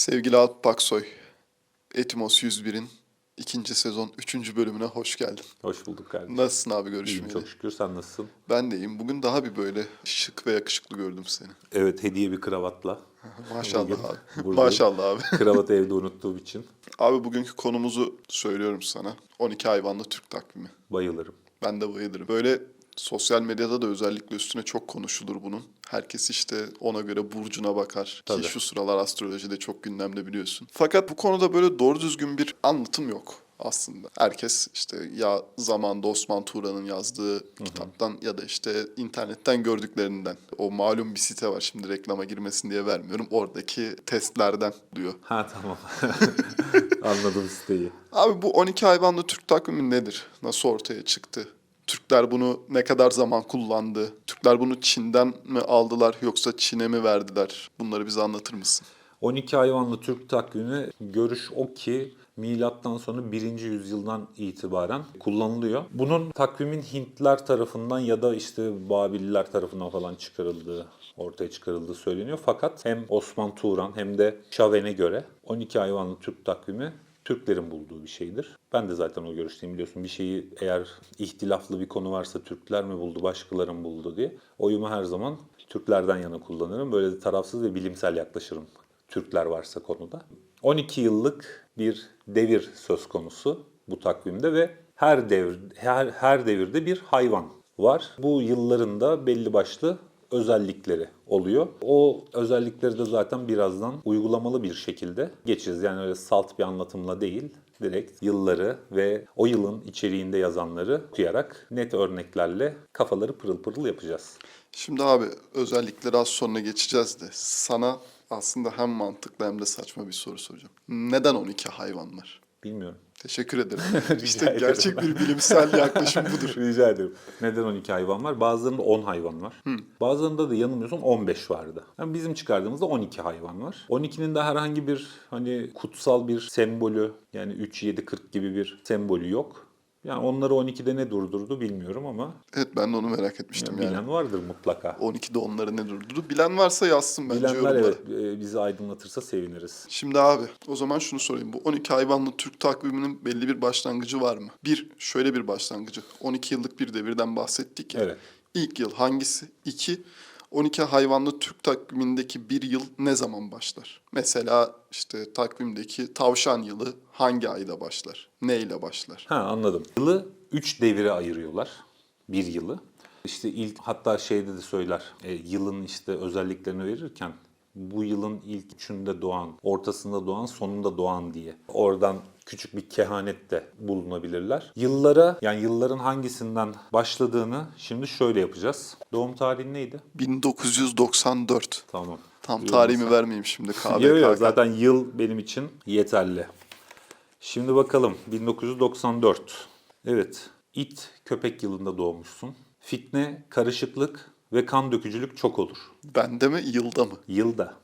Sevgili Alp Baksoy, Etimos 101'in ikinci sezon 3. bölümüne hoş geldin. Hoş bulduk kardeşim. Nasılsın abi İyiyim görüşmeyeli? çok şükür. Sen nasılsın? Ben de iyiyim. Bugün daha bir böyle şık ve yakışıklı gördüm seni. Evet hediye bir kravatla. Maşallah abi. Maşallah abi. Kravatı evde unuttuğum için Abi bugünkü konumuzu söylüyorum sana. 12 hayvanlı Türk takvimi. bayılırım. Ben de bayılırım. Böyle sosyal medyada da özellikle üstüne çok konuşulur bunun. Herkes işte ona göre burcuna bakar. Tabii. Ki şu sıralar astrolojide çok gündemde biliyorsun. Fakat bu konuda böyle doğru düzgün bir anlatım yok aslında. Herkes işte ya zamanda Osman Turan'ın yazdığı kitaptan ya da işte internetten gördüklerinden. O malum bir site var şimdi reklama girmesin diye vermiyorum. Oradaki testlerden diyor. Ha tamam. Anladım siteyi. Abi bu 12 hayvanlı Türk takvimi nedir? Nasıl ortaya çıktı? Türkler bunu ne kadar zaman kullandı? Türkler bunu Çin'den mi aldılar yoksa Çin'e mi verdiler? Bunları bize anlatır mısın? 12 hayvanlı Türk takvimi görüş o ki milattan sonra 1. yüzyıldan itibaren kullanılıyor. Bunun takvimin Hintler tarafından ya da işte Babiller tarafından falan çıkarıldığı ortaya çıkarıldığı söyleniyor. Fakat hem Osman Turan hem de Şaven'e göre 12 hayvanlı Türk takvimi Türklerin bulduğu bir şeydir. Ben de zaten o görüşteyim biliyorsun. Bir şeyi eğer ihtilaflı bir konu varsa Türkler mi buldu, başkaları mı buldu diye oyumu her zaman Türklerden yana kullanırım. Böyle tarafsız ve bilimsel yaklaşırım Türkler varsa konuda. 12 yıllık bir devir söz konusu bu takvimde ve her devir her, her devirde bir hayvan var. Bu yılların da belli başlı özellikleri oluyor. O özellikleri de zaten birazdan uygulamalı bir şekilde geçeceğiz. Yani öyle salt bir anlatımla değil, direkt yılları ve o yılın içeriğinde yazanları okuyarak net örneklerle kafaları pırıl pırıl yapacağız. Şimdi abi özellikleri az sonra geçeceğiz de sana aslında hem mantıklı hem de saçma bir soru soracağım. Neden 12 hayvan var? Bilmiyorum. Teşekkür ederim. İşte ederim. gerçek bir bilimsel yaklaşım budur. Rica ederim. Neden 12 hayvan var? Bazılarında 10 hayvan var. Bazılarında da yanılmıyorsam 15 vardı. Yani bizim çıkardığımızda 12 hayvan var. 12'nin de herhangi bir hani kutsal bir sembolü yani 3 7 40 gibi bir sembolü yok. Yani onları 12'de ne durdurdu bilmiyorum ama Evet ben de onu merak etmiştim bilen yani. vardır mutlaka. 12'de onları ne durdurdu? Bilen varsa yazsın bence Bilenler yorumlara. evet e, bizi aydınlatırsa seviniriz. Şimdi abi o zaman şunu sorayım. Bu 12 hayvanlı Türk takviminin belli bir başlangıcı var mı? Bir, şöyle bir başlangıcı. 12 yıllık bir devirden bahsettik ya. Evet. İlk yıl hangisi? İki, 12 hayvanlı Türk takvimindeki bir yıl ne zaman başlar? Mesela işte takvimdeki tavşan yılı hangi ayda başlar? Ne ile başlar? Ha anladım. Yılı 3 devire ayırıyorlar. Bir yılı. İşte ilk hatta şeyde de söyler. e, yılın işte özelliklerini verirken bu yılın ilk üçünde doğan, ortasında doğan, sonunda doğan diye. Oradan küçük bir kehanet de bulunabilirler. Yıllara yani yılların hangisinden başladığını şimdi şöyle yapacağız. Doğum tarihin neydi? 1994. Tamam. Tam tarihimi olmasa. vermeyeyim şimdi. KVKK. Yok yok zaten yıl benim için yeterli. Şimdi bakalım 1994. Evet it köpek yılında doğmuşsun. Fitne, karışıklık ve kan dökücülük çok olur. Bende mi yılda mı? Yılda.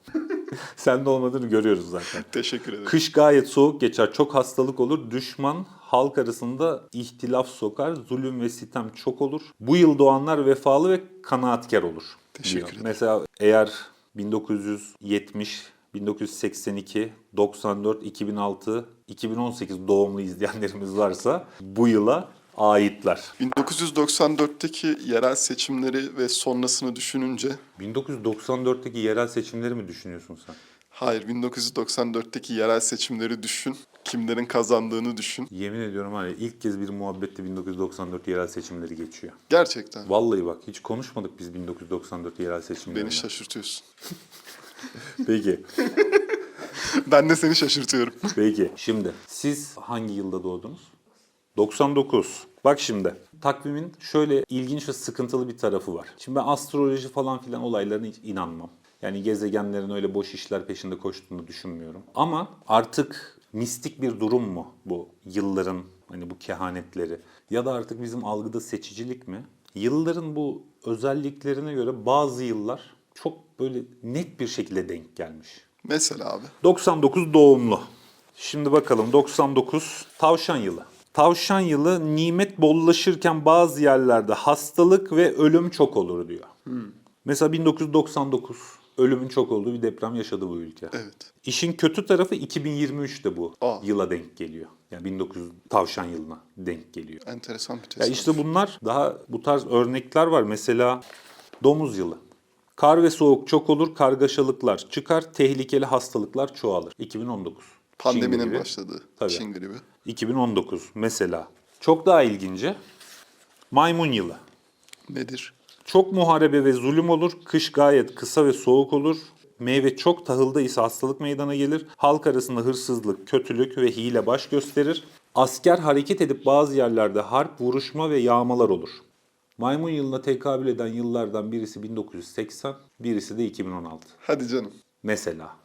Sende olmadığını görüyoruz zaten. Teşekkür ederim. Kış gayet soğuk geçer. Çok hastalık olur. Düşman halk arasında ihtilaf sokar. Zulüm ve sitem çok olur. Bu yıl doğanlar vefalı ve kanaatkar olur. Teşekkür diyor. ederim. Mesela eğer 1970, 1982, 94, 2006, 2018 doğumlu izleyenlerimiz varsa bu yıla aitler. 1994'teki yerel seçimleri ve sonrasını düşününce 1994'teki yerel seçimleri mi düşünüyorsun sen? hayır 1994'teki yerel seçimleri düşün. Kimlerin kazandığını düşün. Yemin ediyorum ya ilk kez bir muhabbette 1994 yerel seçimleri geçiyor. Gerçekten Vallahi bak hiç konuşmadık biz 1994 yerel seçimlerini. beni şaşırtıyorsun. Peki. Ben de seni şaşırtıyorum. Peki. Şimdi siz hangi yılda doğdunuz? 99. Bak şimdi takvimin şöyle ilginç ve sıkıntılı bir tarafı var. Şimdi ben astroloji falan filan olaylarına hiç inanmam. Yani gezegenlerin öyle boş işler peşinde koştuğunu düşünmüyorum. Ama artık mistik bir durum mu bu yılların hani bu kehanetleri ya da artık bizim algıda seçicilik mi? Yılların bu özelliklerine göre bazı yıllar çok böyle net bir şekilde denk gelmiş. Mesela abi. 99 doğumlu. Şimdi bakalım 99 tavşan yılı. Tavşan yılı nimet bollaşırken bazı yerlerde hastalık ve ölüm çok olur diyor. Mesela 1999 ölümün çok olduğu bir deprem yaşadı bu ülke. Evet. İşin kötü tarafı 2023'te bu Aa. yıla denk geliyor. Yani 1900 tavşan yılına denk geliyor. Enteresan bir Ya tesadüf. işte bunlar daha bu tarz örnekler var. Mesela domuz yılı. Kar ve soğuk çok olur, kargaşalıklar çıkar, tehlikeli hastalıklar çoğalır. 2019. Çin Pandeminin başladığı Tabii. Çin gribi. 2019 mesela. Çok daha ilginci. Maymun yılı. Nedir? Çok muharebe ve zulüm olur. Kış gayet kısa ve soğuk olur. Meyve çok tahılda ise hastalık meydana gelir. Halk arasında hırsızlık, kötülük ve hile baş gösterir. Asker hareket edip bazı yerlerde harp, vuruşma ve yağmalar olur. Maymun yılına tekabül eden yıllardan birisi 1980, birisi de 2016. Hadi canım. Mesela.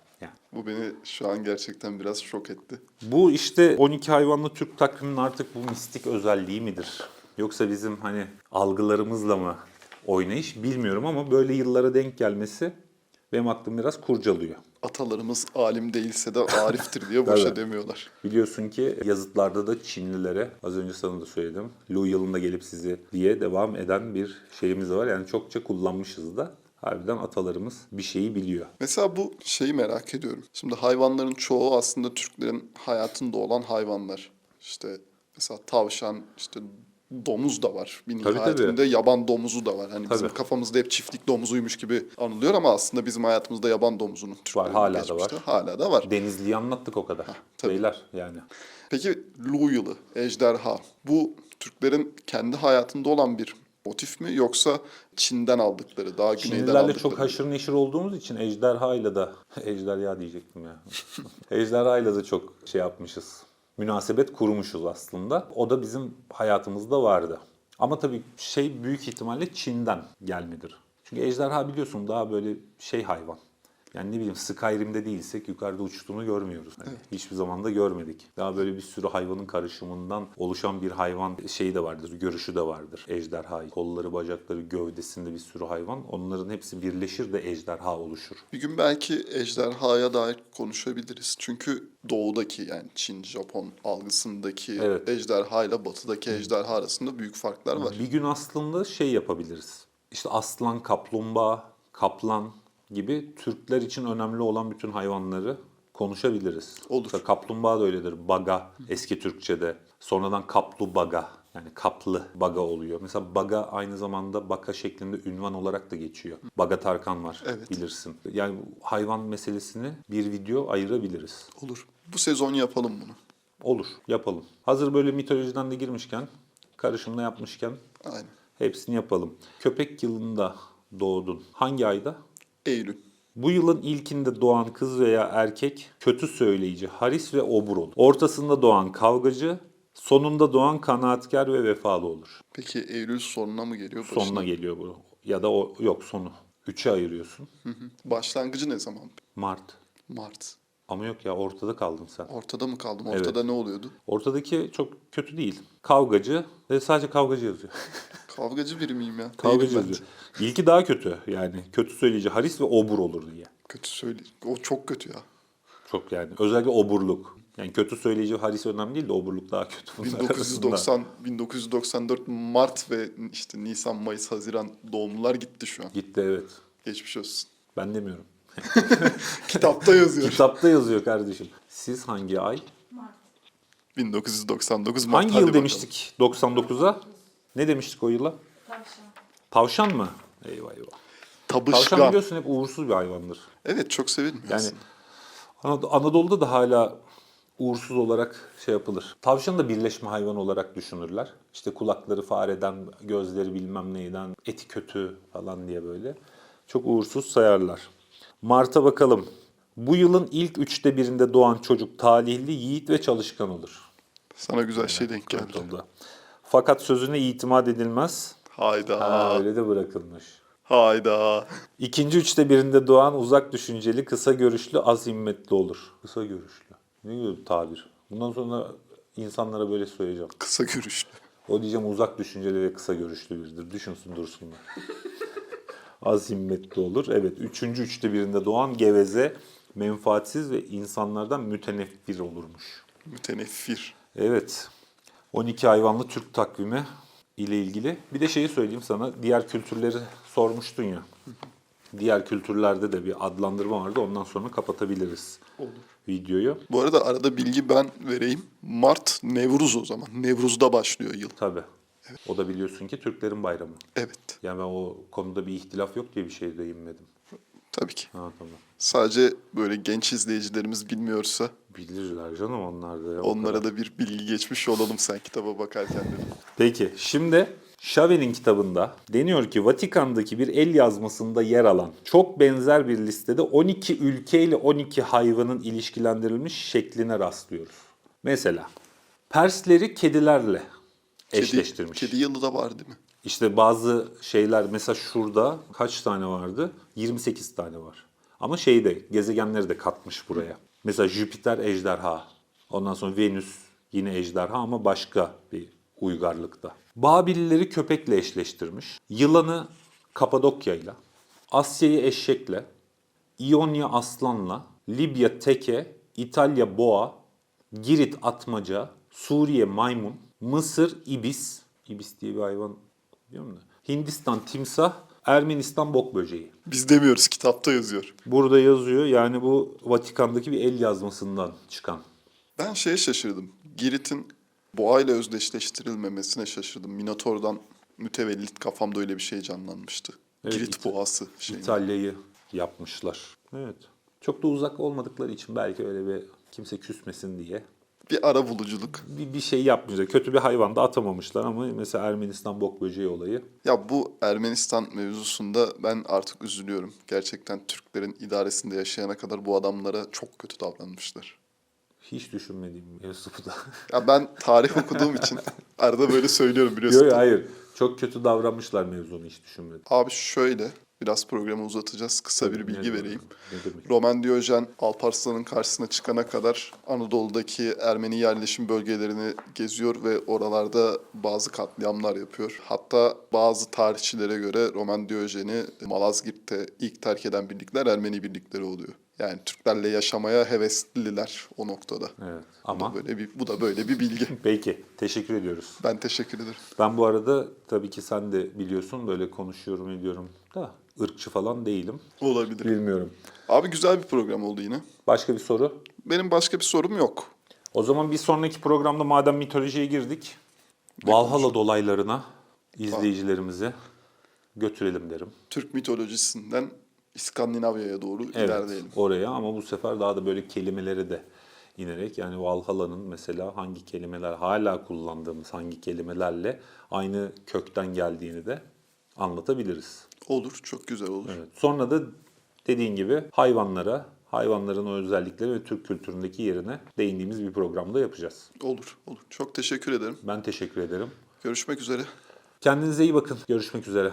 Bu beni şu an gerçekten biraz şok etti. Bu işte 12 hayvanlı Türk takviminin artık bu mistik özelliği midir? Yoksa bizim hani algılarımızla mı oynayış bilmiyorum ama böyle yıllara denk gelmesi benim aklım biraz kurcalıyor. Atalarımız alim değilse de ariftir diye boşa demiyorlar. Biliyorsun ki yazıtlarda da Çinlilere az önce sana da söyledim. Lu yılında gelip sizi diye devam eden bir şeyimiz var. Yani çokça kullanmışız da. Harbiden atalarımız bir şeyi biliyor. Mesela bu şeyi merak ediyorum. Şimdi hayvanların çoğu aslında Türklerin hayatında olan hayvanlar. İşte mesela tavşan, işte domuz da var. Bir Tabii, nihayetinde yaban domuzu da var. Hani bizim Tabii. kafamızda hep çiftlik domuzuymuş gibi anılıyor ama aslında bizim hayatımızda yaban domuzunun Türklerin hala da var. Hala da var. Denizli'yi anlattık o kadar. tabii. Beyler yani. Peki Lu yılı, ejderha. Bu Türklerin kendi hayatında olan bir motif mi yoksa Çin'den aldıkları, daha güneyden Çinlilerle aldıkları? çok haşır neşir olduğumuz için ejderhayla da ejderha diyecektim ya. ejderhayla da çok şey yapmışız. Münasebet kurmuşuz aslında. O da bizim hayatımızda vardı. Ama tabii şey büyük ihtimalle Çin'den gelmedir. Çünkü ejderha biliyorsun daha böyle şey hayvan. Yani ne bileyim Skyrim'de değilsek yukarıda uçtuğunu görmüyoruz. Hani Hiçbir zaman da görmedik. Daha böyle bir sürü hayvanın karışımından oluşan bir hayvan şeyi de vardır, görüşü de vardır. Ejderha, kolları, bacakları, gövdesinde bir sürü hayvan. Onların hepsi birleşir de ejderha oluşur. Bir gün belki ejderhaya dair konuşabiliriz. Çünkü doğudaki yani Çin, Japon algısındaki Evet. ejderha ile batıdaki ejderha arasında büyük farklar var. Bir gün aslında şey yapabiliriz. İşte aslan, kaplumbağa, kaplan gibi Türkler için önemli olan bütün hayvanları konuşabiliriz. Olur. Mesela kaplumbağa da öyledir. Baga eski Türkçe'de. Sonradan kaplu baga yani kaplı baga oluyor. Mesela baga aynı zamanda baka şeklinde ünvan olarak da geçiyor. Baga Tarkan var Evet. bilirsin. Yani hayvan meselesini bir video ayırabiliriz. Olur. Bu sezon yapalım bunu. Olur yapalım. Hazır böyle mitolojiden de girmişken karışımda yapmışken Aynen. Hepsini yapalım. Köpek yılında doğdun. Hangi ayda? Eylül. Bu yılın ilkinde doğan kız veya erkek kötü söyleyici, haris ve obur olur. Ortasında doğan kavgacı, sonunda doğan kanaatkar ve vefalı olur. Peki Eylül sonuna mı geliyor? başına Sonuna geliyor bu. Ya da o yok sonu. Üçe ayırıyorsun. Hı hı. Başlangıcı ne zaman? Mart. Mart. Ama yok ya ortada kaldın sen. Ortada mı kaldım? Ortada ne oluyordu? Ortadaki çok kötü değil. Kavgacı ve sadece kavgacı yazıyor. Kavgacı biri miyim ya? kavgacı Değilim yazıyor. İlki daha kötü yani. Kötü söyleyici, haris ve obur olur diye. Kötü söyle. O çok kötü ya. Çok yani. Özellikle oburluk. Yani kötü söyleyici haris önemli değil de oburluk daha kötü. bunlar arasında. 1990 1994 Mart ve işte Nisan, Mayıs, Haziran doğumlular gitti şu an. Gitti evet. Geçmiş olsun. Ben demiyorum. Kitapta yazıyor. Kitapta yazıyor kardeşim. Siz hangi ay? 1999 Mart. Hangi hadi yıl bakalım. demiştik 99'a? Ne demiştik o yıla? Tavşan. Tavşan mı? Eyvah eyvah. Tavşan Tabışkan. biliyorsun hep uğursuz bir hayvandır. Evet çok sevilmiyor Yani aslında. Anad- Anadolu'da da hala uğursuz olarak şey yapılır. Tavşan da birleşme hayvanı olarak düşünürler. İşte kulakları fareden, gözleri bilmem neyden, eti kötü falan diye böyle. Çok uğursuz sayarlar. Mart'a bakalım. Bu yılın ilk üçte birinde doğan çocuk talihli, yiğit ve çalışkan olur. Sana güzel şey denk geldi. Anadolu'da. Fakat sözüne itimat edilmez. Hayda. Ha, öyle de bırakılmış. Hayda. İkinci üçte birinde doğan uzak düşünceli, kısa görüşlü, az himmetli olur. Kısa görüşlü. Ne gibi bir tabir? Bundan sonra insanlara böyle söyleyeceğim. Kısa görüşlü. O diyeceğim uzak düşünceli ve kısa görüşlü biridir. Düşünsün dursunlar. az himmetli olur. Evet. Üçüncü üçte birinde doğan geveze, menfaatsiz ve insanlardan müteneffir olurmuş. Müteneffir. Evet. 12 hayvanlı Türk takvimi ile ilgili. Bir de şeyi söyleyeyim sana. Diğer kültürleri sormuştun ya. diğer kültürlerde de bir adlandırma vardı. Ondan sonra kapatabiliriz videoyu. Bu arada arada bilgi ben vereyim. Mart Nevruz o zaman. Nevruz'da başlıyor yıl. Tabii. O da biliyorsun ki Türklerin bayramı. Evet. Yani ben o konuda bir ihtilaf yok diye bir şey de inmedim. Tabii ki. Ha tamam. Sadece böyle genç izleyicilerimiz bilmiyorsa Bilirler canım onlar da. ya, onlara da bir bilgi geçmiş olalım sen kitaba bakarken dedim. Peki şimdi Chavez kitabında deniyor ki Vatikan'daki bir el yazmasında yer alan çok benzer bir listede 12 ülke ile 12 hayvanın ilişkilendirilmiş şekline rastlıyoruz. Mesela Persleri kedilerle eşleştirmiş. Kedi, yılı da var değil mi? İşte bazı şeyler mesela şurada kaç tane vardı? 28 tane var. Ama şeyde gezegenleri de katmış buraya. Mesela Jüpiter ejderha. Ondan sonra Venüs yine ejderha ama başka bir uygarlıkta. Babillileri köpekle eşleştirmiş. Yılanı Kapadokya'yla. Asya'yı eşekle. İonya aslanla. Libya teke. İtalya boğa. Girit atmaca. Suriye maymun. Mısır ibis. İbis diye bir hayvan biliyor musun? Hindistan timsah. Ermenistan bok böceği. Biz demiyoruz kitapta yazıyor. Burada yazıyor yani bu Vatikan'daki bir el yazmasından çıkan. Ben şeye şaşırdım. Girit'in boğayla özdeşleştirilmemesine şaşırdım. Minotaur'dan mütevellit kafamda öyle bir şey canlanmıştı. Evet, Girit İta- boğası şey. İtalya'yı yapmışlar. Evet. Çok da uzak olmadıkları için belki öyle bir kimse küsmesin diye Bir ara buluculuk. bir, bir şey yapmışlar. Kötü bir hayvan da atamamışlar ama mesela Ermenistan bok böceği olayı. Ya bu Ermenistan mevzusunda ben artık üzülüyorum. Gerçekten Türklerin idaresinde yaşayana kadar bu adamlara çok kötü davranmışlar. Hiç düşünmediğim mevzu bu da. Ya ben tarih okuduğum için arada böyle söylüyorum biliyorsun. Yok yok, hayır. Çok kötü davranmışlar mevzunu hiç düşünmedim. Abi şöyle, biraz programı uzatacağız. Kısa bir bilgi vereyim. Roman Diyojen Alparslan'ın karşısına çıkana kadar Anadolu'daki Ermeni yerleşim bölgelerini geziyor ve oralarda bazı katliamlar yapıyor. Hatta bazı tarihçilere göre Roman Diyojen'i Malazgirt'te ilk terk eden birlikler Ermeni birlikleri oluyor. Yani Türklerle yaşamaya hevesliler o noktada. Evet. Bu Ama da böyle bir bu da böyle bir bilgi. peki teşekkür ediyoruz. Ben teşekkür ederim. Ben bu arada tabii ki sen de biliyorsun böyle konuşuyorum ediyorum da ırkçı falan değilim. Olabilir. Bilmiyorum. Abi güzel bir program oldu yine. Başka bir soru? Benim başka bir sorum yok. O zaman bir sonraki programda madem mitolojiye girdik, Valhalla dolaylarına izleyicilerimizi götürelim derim. Türk mitolojisinden İskandinavya'ya doğru Evet, ilerleyelim. oraya ama bu sefer daha da böyle kelimeleri de inerek yani Valhalla'nın mesela hangi kelimeler hala kullandığımız hangi kelimelerle aynı kökten geldiğini de anlatabiliriz. Olur, çok güzel olur. Evet. Sonra da dediğin gibi hayvanlara, hayvanların o özellikleri ve Türk kültüründeki yerine değindiğimiz bir programda yapacağız. Olur, olur. Çok teşekkür ederim. Ben teşekkür ederim. Görüşmek üzere. Kendinize iyi bakın. Görüşmek üzere.